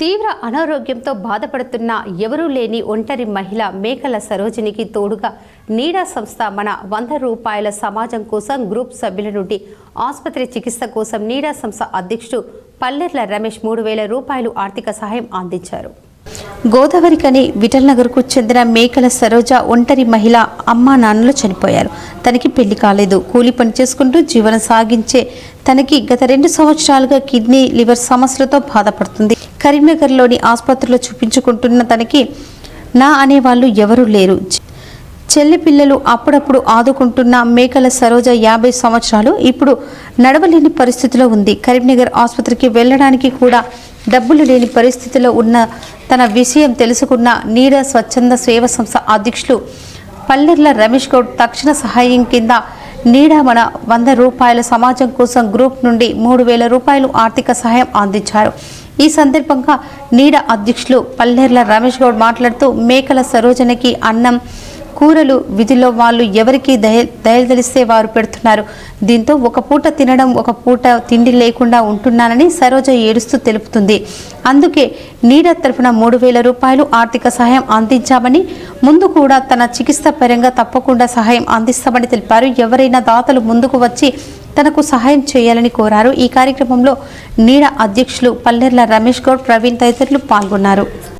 తీవ్ర అనారోగ్యంతో బాధపడుతున్న ఎవరూ లేని ఒంటరి మహిళ మేకల సరోజినికి తోడుగా నీడా సంస్థ మన వంద రూపాయల సమాజం కోసం గ్రూప్ సభ్యుల నుండి ఆసుపత్రి చికిత్స కోసం నీడా సంస్థ అధ్యక్షుడు పల్లెర్ల రమేష్ మూడు వేల రూపాయలు ఆర్థిక సహాయం అందించారు. గోదావరి కని విఠల్ నగర్కు చెందిన మేకల సరోజ ఒంటరి మహిళ అమ్మా నాన్నలు చనిపోయారు. తనకి పెళ్ళి కాలేదు. కూలి పని చేసుకుంటూ జీవనం సాగించే తనకి గత రెండు సంవత్సరాలుగా కిడ్నీ లివర్ సమస్యలతో బాధపడుతుంది. కరీంనగర్లోని ఆసుపత్రిలో చూపించుకుంటున్న తనకి నా అనేవాళ్ళు ఎవరూ లేరు. చెల్లి పిల్లలు అప్పుడప్పుడు ఆదుకుంటున్న మేకల సరోజ యాభై సంవత్సరాలు ఇప్పుడు నడవలేని పరిస్థితిలో ఉంది. కరీంనగర్ ఆసుపత్రికి వెళ్ళడానికి కూడా డబ్బులు లేని పరిస్థితిలో ఉన్న తన విషయం తెలుసుకున్న నీడ స్వచ్ఛంద సేవ సంస్థ అధ్యక్షులు పల్లెర్ల రమేష్ గౌడ్ తక్షణ సహాయం కింద నీడా మన వంద రూపాయల సమాజం కోసం గ్రూప్ నుండి మూడు వేల రూపాయలు ఆర్థిక సహాయం అందించారు. ఈ సందర్భంగా నీడ అధ్యక్షులు పల్లెర్ల రమేష్ గౌడ్ మాట్లాడుతూ మేకల సరోజనకి అన్నం కూరలు విధిలో వాళ్ళు ఎవరికి దయ దయదలిస్తే వారు పెడుతున్నారు. దీంతో ఒక పూట తినడం ఒక పూట తిండి లేకుండా ఉంటున్నానని సరోజ ఏడుస్తూ తెలుపుతుంది. అందుకే నీడ తరఫున మూడు వేల రూపాయలు ఆర్థిక సహాయం అందించామని ముందు కూడా తన చికిత్స పరంగా తప్పకుండా సహాయం అందిస్తామని తెలిపారు. ఎవరైనా దాతలు ముందుకు వచ్చి తనకు సహాయం చేయాలని కోరారు. ఈ కార్యక్రమంలో నీడ అధ్యక్షులు పల్లెర్ల రమేష్ గౌడ్ ప్రవీణ్ తదితరులు పాల్గొన్నారు.